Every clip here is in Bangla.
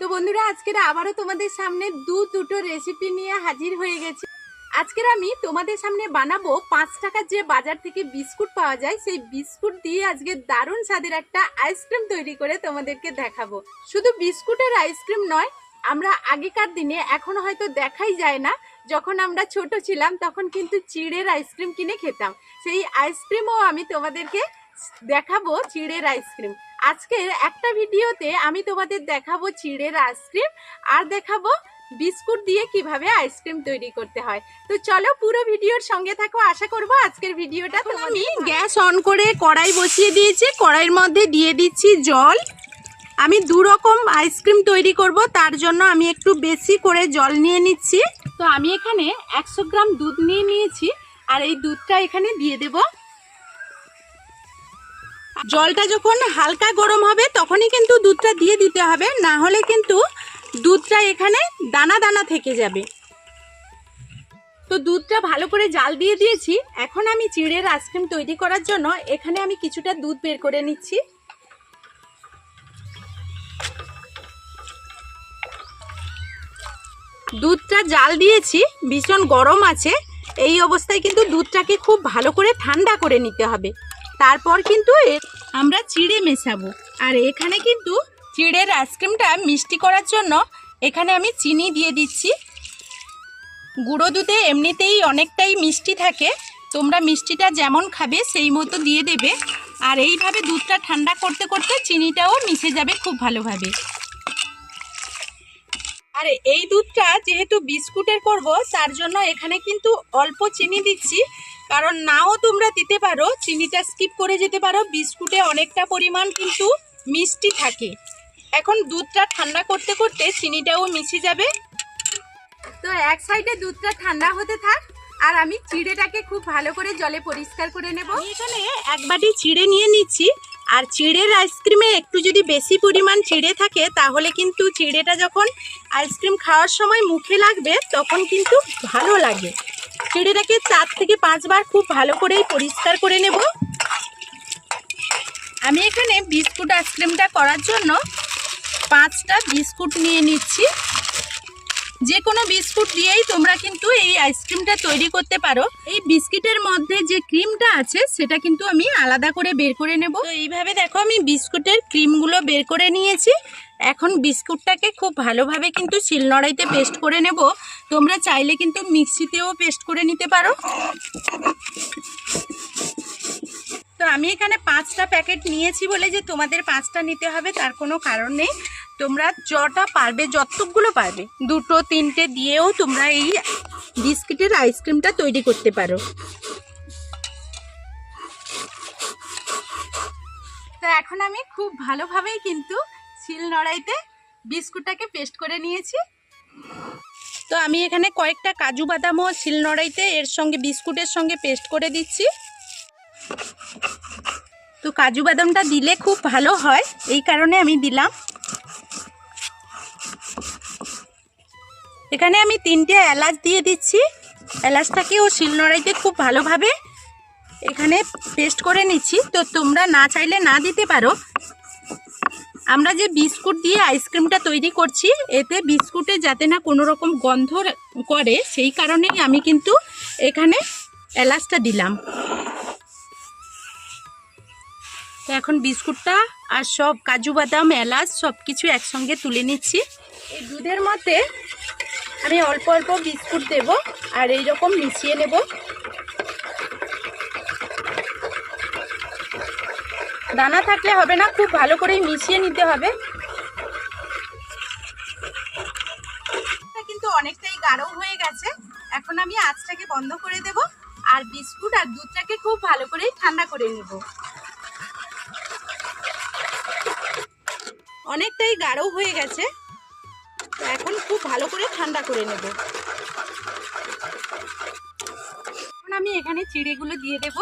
তো বন্ধুরা, আজকের আবারও তোমাদের সামনে দু দুটো রেসিপি নিয়ে হাজির হয়ে গেছি। আজকের আমি তোমাদের সামনে বানাবো পাঁচ টাকার যে বাজার থেকে বিস্কুট পাওয়া যায়, সেই বিস্কুট দিয়ে আজকে দারুণ স্বাদের একটা আইসক্রিম তৈরি করে তোমাদেরকে দেখাবো। শুধু বিস্কুটের আইসক্রিম নয়, আমরা আগেকার দিনে, এখন হয়তো দেখাই যায় না, যখন আমরা ছোট ছিলাম, তখন কিন্তু চিড়ের আইসক্রিম কিনে খেতাম। সেই আইসক্রিমও আমি তোমাদেরকে দেখাবো চিড়ের আইসক্রিম। আজকের একটা ভিডিওতে আমি তোমাদের দেখাবো চিড়ের আইসক্রিম আর দেখাবো বিস্কুট দিয়ে কীভাবে আইসক্রিম তৈরি করতে হয়। তো চলো পুরো ভিডিওর সঙ্গে থাকো আশা করব আজকের ভিডিওটা তো আমি গ্যাস অন করে কড়াই বসিয়ে দিয়েছি কড়াইয়ের মধ্যে দিয়ে দিচ্ছি জল। আমি দু রকম আইসক্রিম তৈরি করব তার জন্য আমি একটু বেশি করে জল নিয়ে নিচ্ছি। তো আমি এখানে একশো গ্রাম দুধ নিয়ে নিয়েছি আর এই দুধটা এখানে দিয়ে দেব জলটা যখন হালকা গরম হবে, তখনই কিন্তু দুধটা দিয়ে দিতে হবে। না হলে কিন্তু দুধটা এখানে দানা দানা থেকে যাবে। তো দুধটা ভালো করে জাল দিয়ে দিয়েছি। এখন আমি চিড়ের আইসক্রিম তৈরি করার জন্য এখানে আমি কিছুটা দুধ বের করে নিচ্ছি। দুধটা জাল দিয়েছি, ভীষণ গরম আছে। এই অবস্থায় কিন্তু দুধটাকে খুব ভালো করে ঠান্ডা করে নিতে হবে। তারপর কিন্তু এ- আমরা চিড়ে মেশাবো। আর এখানে কিন্তু চিড়ের আইসক্রিমটা মিষ্টি করার জন্য এখানে আমি চিনি দিয়ে দিচ্ছি। গুঁড়ো দুধে এমনিতেই অনেকটাই মিষ্টি থাকে। তোমরা মিষ্টিটা যেমন খাবে সেই মতো দিয়ে দেবে। আর এইভাবে দুধটা ঠান্ডা করতে করতে চিনিটাও মিশে যাবে খুব ভালোভাবে। আরে, এই দুধটা যেহেতু বিস্কুটের করব তার জন্য এখানে কিন্তু অল্প চিনি দিচ্ছি। কারণ নাও তোমরা দিতে পারো, চিনিটা স্কিপ করে যেতে পারো। বিস্কুটে অনেকটা পরিমাণ কিন্তু মিষ্টি থাকে। এখন দুধটা ঠান্ডা করতে করতে চিনিটাও মিশে যাবে। তো এক সাইডে দুধটা ঠান্ডা হতে থাক। আর আমি চিড়েটাকে খুব ভালো করে জলে পরিষ্কার করে নেব। এখানে এক বাটি চিড়ে নিয়ে নিচ্ছি। আর চিড়ের আইসক্রিমে একটু যদি বেশি পরিমাণ চিড়ে থাকে, তাহলে কিন্তু চিড়েটা যখন আইসক্রিম খাওয়ার সময় মুখে লাগবে, তখন কিন্তু ভালো লাগে। চিড়েটাকে চার থেকে পাঁচবার খুব ভালো করেই পরিষ্কার করে নেব। আমি এখানে বিস্কুট আইসক্রিমটা করার জন্য পাঁচটা বিস্কুট নিয়ে নিচ্ছি। যে কোনো বিস্কুট দিয়েই তোমরা কিন্তু এই আইসক্রিমটা তৈরি করতে পারো। এই বিস্কিটের মধ্যে যে ক্রিমটা আছে, সেটা কিন্তু আমি আলাদা করে বের করে নেব। তো এইভাবে দেখো আমি বিস্কুটের ক্রিমগুলো বের করে নিয়েছি। এখন বিস্কুটটাকে খুব ভালোভাবে কিন্তু শিলনোড়াইতে পেস্ট করে নেব। তোমরা চাইলে কিন্তু মিক্সিতেও পেস্ট করে নিতে পারো। তো আমি এখানে পাঁচটা প্যাকেট নিয়েছি বলে যে তোমাদের পাঁচটা নিতে হবে, তার কোনো কারণ নেই। তোমরা যটা পারবে, যতগুলো পারবে, দুটো, তিনটে দিয়েও তোমরা এই বিস্কিটের আইসক্রিমটা তৈরি করতে পারো। তো এখন আমি খুব ভালোভাবেই কিন্তু শিল নড়াইতে বিস্কুটটাকে পেস্ট করে নিয়েছি। তো আমি এখানে কয়েকটা কাজু বাদামও শিল নড়াইতে, এর সঙ্গে বিস্কুটের সঙ্গে পেস্ট করে দিচ্ছি। তো কাজু বাদামটা দিলে খুব ভালো হয়, এই কারণে আমি দিলাম। এখানে আমি তিনটে এলাচ দিয়ে দিচ্ছি। এলাচটাকে ও শিলনোড়াইতে খুব ভালোভাবে এখানে পেস্ট করে নিচ্ছি। তো তোমরা না চাইলে না দিতে পারো। আমরা যে বিস্কুট দিয়ে আইসক্রিমটা তৈরি করছি, এতে বিস্কুটে যাতে না কোনো রকম গন্ধ করে, সেই কারণেই আমি কিন্তু এখানে এলাচটা দিলাম। তো এখন বিস্কুটটা আর সব কাজু বাদাম, এলাচ সব কিছু একসঙ্গে তুলে নিচ্ছি। এই দুধের মধ্যে আমি অল্প অল্প বিস্কুট দেব আর এই রকম মিশিয়ে নেব। দানা থাকলে হবে না, খুব ভালো করে মিশিয়ে নিতে হবে। কিন্তু অনেকটাই গাঢ় হয়ে গেছে। এখন আমি আঁচটাকে বন্ধ করে দেব আর বিস্কুট আর দুধটাকে খুব ভালো করে ঠান্ডা করে নেব। অনেকটাই গাঢ় হয়ে গেছে। তো এখন খুব ভালো করে ঠান্ডা করে নেব। এখন আমি এখানে চিড়েগুলো দিয়ে দেব।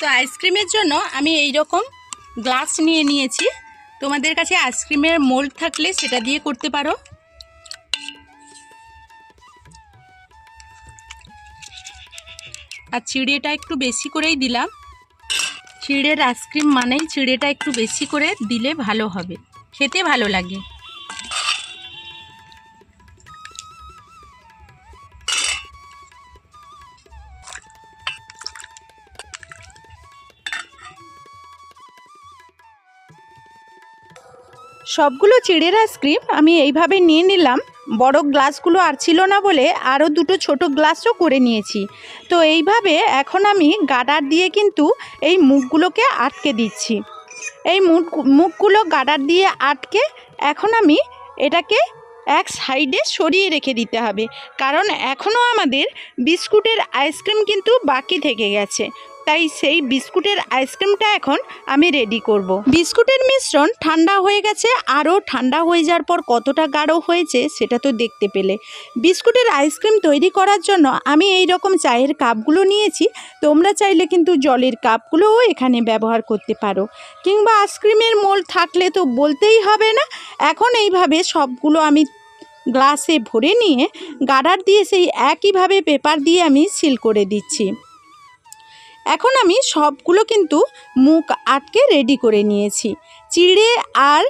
তো আইসক্রিমের জন্য আমি এই রকম গ্লাস নিয়ে নিয়েছি। তোমাদের কাছে আইসক্রিমের মোল্ড থাকলে সেটা দিয়ে করতে পারো। আর চিড়েটা একটু বেশি করেই দিলাম। চিড়ের আইসক্রিম মানেই চিড়েটা একটু বেশি করে দিলে ভালো হবে। খেতে ভালো লাগে। সবগুলো চিড়ের আইসক্রিম আমি এইভাবে নিয়ে নিলাম। বড় গ্লাসগুলো আর ছিল না বলে আরও দুটো ছোট গ্লাসও করে নিয়েছি। তো এইভাবে এখন আমি গাডার দিয়ে কিন্তু এই মুখগুলোকে আটকে দিচ্ছি। এই মুখ, মুখগুলো গাডার দিয়ে আটকে এখন আমি এটাকে এক সাইডে সরিয়ে রেখে দিতে হবে। কারণ এখনও আমাদের বিস্কুটের আইসক্রিম কিন্তু বাকি থেকে গেছে। তাই সেই বিস্কুটের আইসক্রিমটা এখন আমি রেডি করব। বিস্কুটের মিশ্রণ ঠান্ডা হয়ে গেছে, আরও ঠান্ডা হয়ে যাওয়ার পর কতটা গাঢ় হয়েছে সেটা তো দেখতে পেলে। বিস্কুটের আইসক্রিম তৈরি করার জন্য আমি এই রকম চায়ের কাপগুলো নিয়েছি, তোমরা চাইলে কিন্তু জলের কাপগুলোও এখানে ব্যবহার করতে পারো। কিংবা আইসক্রিমের মোল থাকলে তো বলতেই হবে না, এখন এইভাবে সবগুলো আমি গ্লাসে ভরে নিয়ে গাডার দিয়ে সেই একইভাবে পেপার দিয়ে আমি সিল করে দিচ্ছি। এখন আমি সবগুলো কিন্তু মুখ আটকে রেডি করে নিয়েছি। চিড়ে আর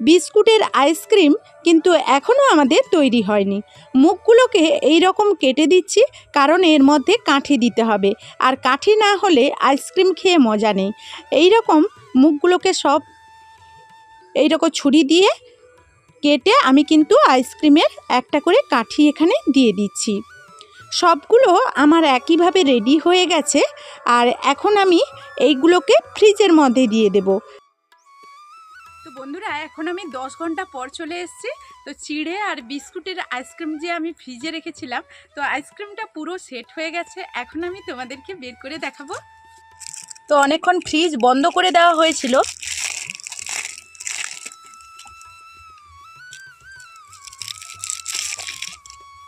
বিস্কুটের আইসক্রিম কিন্তু এখনও আমাদের তৈরি হয়নি। মুখগুলোকে এই রকম কেটে দিচ্ছি কারণ এর মধ্যে কাঠি দিতে হবে। আর কাঠি না হলে আইসক্রিম খেয়ে মজা নেই। এই রকম মুখগুলোকে সব এই রকম ছুরি দিয়ে কেটে আমি কিন্তু আইসক্রিমের একটা করে কাঠি এখানে দিয়ে দিচ্ছি। সবগুলো আমার একইভাবে রেডি হয়ে গেছে, আর এখন আমি এইগুলোকে ফ্রিজের মধ্যে দিয়ে দেব। তো বন্ধুরা, এখন আমি দশ ঘণ্টা পর চলে এসেছি। তো চিড়ে আর বিস্কুটের আইসক্রিম যে আমি ফ্রিজে রেখেছিলাম, তো আইসক্রিমটা পুরো সেট হয়ে গেছে। এখন আমি তোমাদেরকে বের করে দেখাবো। তো অনেকক্ষণ ফ্রিজ বন্ধ করে দেওয়া হয়েছিল।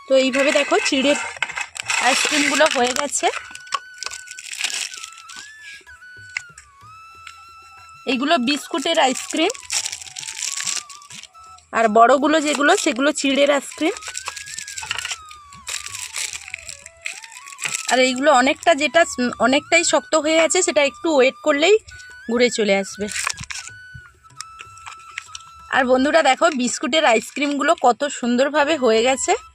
তো এইভাবে দেখো চিড়ের আইসক্রিমগুলো হয়ে গেছে। এইগুলো বিস্কুটের আইসক্রিম। আর বড়গুলো যেগুলো, সেগুলো চিড়ের আইসক্রিম। আর এইগুলো অনেকটা যেটা, অনেকটাই শক্ত হয়ে আছে, সেটা একটু ওয়েট করলেই ঘুরে চলে আসবে। আর বন্ধুরা দেখো, বিস্কুটের আইসক্রিমগুলো কত সুন্দরভাবে হয়ে গেছে।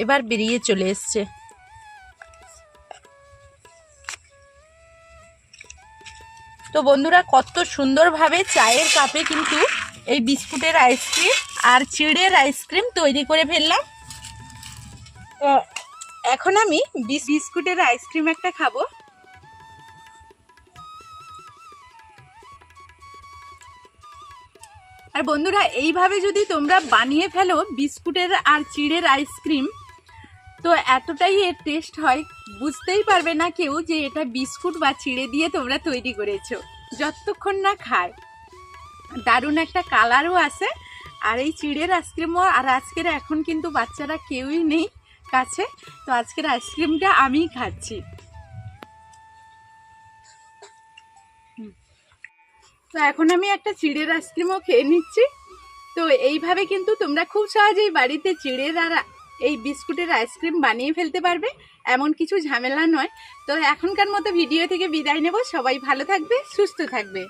এবার বেরিয়ে চলে এসছে। তো বন্ধুরা, কত সুন্দরভাবে চায়ের কাপে কিন্তু এই বিস্কুটের আইসক্রিম আর চিড়ের আইসক্রিম তৈরি করে ফেললাম। তো এখন আমি বিস- বিস্কুটের আইসক্রিম একটা খাব। আর বন্ধুরা, এইভাবে যদি তোমরা বানিয়ে ফেলো বিস্কুটের আর চিড়ের আইসক্রিম তো এতটাই এর টেস্ট হয়, বুঝতেই পারবে না কেউ যে এটা বিস্কুট বা চিড়ে দিয়ে তোমরা তৈরি করেছ। যতক্ষণ না খায়। দারুণ একটা কালারও আসে আর এই চিড়ের আইসক্রিমও আর আজকের এখন কিন্তু বাচ্চারা কেউই নেই কাছে, তো আজকের আইসক্রিমটা আমিই খাচ্ছি। তো এখন আমি একটা চিড়ের আইসক্রিমও খেয়ে নিচ্ছি। তো এইভাবে কিন্তু তোমরা খুব সহজেই বাড়িতে চিড়ের আর এই বিস্কুটের আইসক্রিম বানিয়ে ফেলতে পারবে, এমন কিছু ঝামেলা নয়। তো এখনকার মতো ভিডিও থেকে বিদায় নেব। সবাই ভালো থাকবে, সুস্থ থাকবে।